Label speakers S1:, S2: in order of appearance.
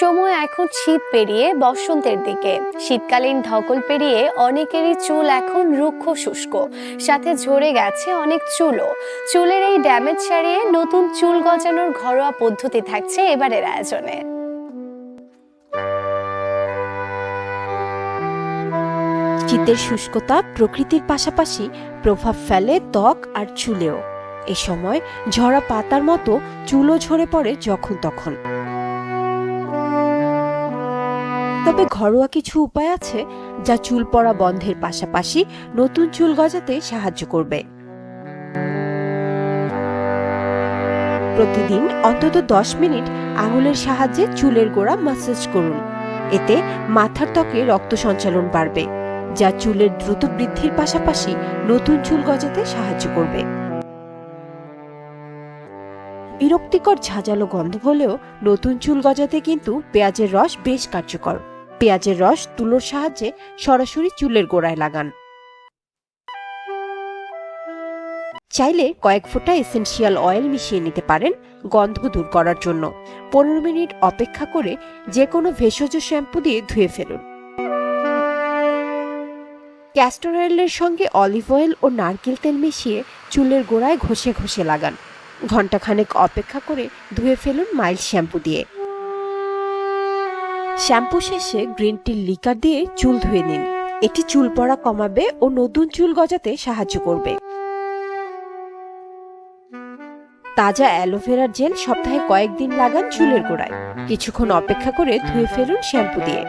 S1: সময় এখন শীত পেরিয়ে বসন্তের দিকে। শীতকালীন ধকল পেরিয়ে অনেকেরই চুল এখন রুক্ষ শুষ্ক, সাথে ঝরে গেছে অনেক চুলও। চুলের এই ড্যামেজ সারিয়ে নতুন চুল গজানোর ঘরোয়া পদ্ধতি থাকছে এবারের আয়োজনে।
S2: শীতের শুষ্কতা প্রকৃতির পাশাপাশি প্রভাব ফেলে ত্বক আর চুলেও। এ সময় ঝরা পাতার মতো চুলও ঝরে পড়ে যখন তখন। তবে ঘরোয়া কিছু উপায় আছে যা চুল পড়া বন্ধের পাশাপাশি নতুন চুল গজাতে সাহায্য করবে। প্রতিদিন অন্তত দশ মিনিট আঙুলের সাহায্যে চুলের গোড়া ম্যাসাজ করুন। এতে মাথার ত্বকে রক্ত সঞ্চালন বাড়বে, যা চুলের দ্রুত বৃদ্ধির পাশাপাশি নতুন চুল গজাতে সাহায্য করবে। বিরক্তিকর ঝাঁঝালো গন্ধ হলেও নতুন চুল গজাতে কিন্তু পেঁয়াজের রস বেশ কার্যকর। পেঁয়াজের রস, তুলোর সাহায্যে সরাসরি চুলের গোড়ায় লাগান। চাইলে কয়েক ফোঁটা এসেনশিয়াল অয়েল মিশিয়ে নিতে পারেন গন্ধ দূর করার জন্য। পনেরো মিনিট অপেক্ষা করে যে কোনো ভেষজ শ্যাম্পু দিয়ে ধুয়ে ফেলুন। ক্যাস্টর অয়েলের সঙ্গে অলিভ অয়েল ও নারকেল তেল মিশিয়ে চুলের গোড়ায় ঘষে ঘষে লাগান। ঘন্টাখানেক অপেক্ষা করে ধুয়ে ফেলুন মাইল শ্যাম্পু দিয়ে। শ্যাম্পু শেষে গ্রিন টির লিকার দিয়ে চুল ধুয়ে নিন। এটি চুল পড়া কমাবে ও নতুন চুল গজাতে সাহায্য করবে। তাজা অ্যালোভেরার জেল সপ্তাহে কয়েকদিন লাগান চুলের গোড়ায়। কিছুক্ষণ অপেক্ষা করে ধুয়ে ফেলুন শ্যাম্পু দিয়ে।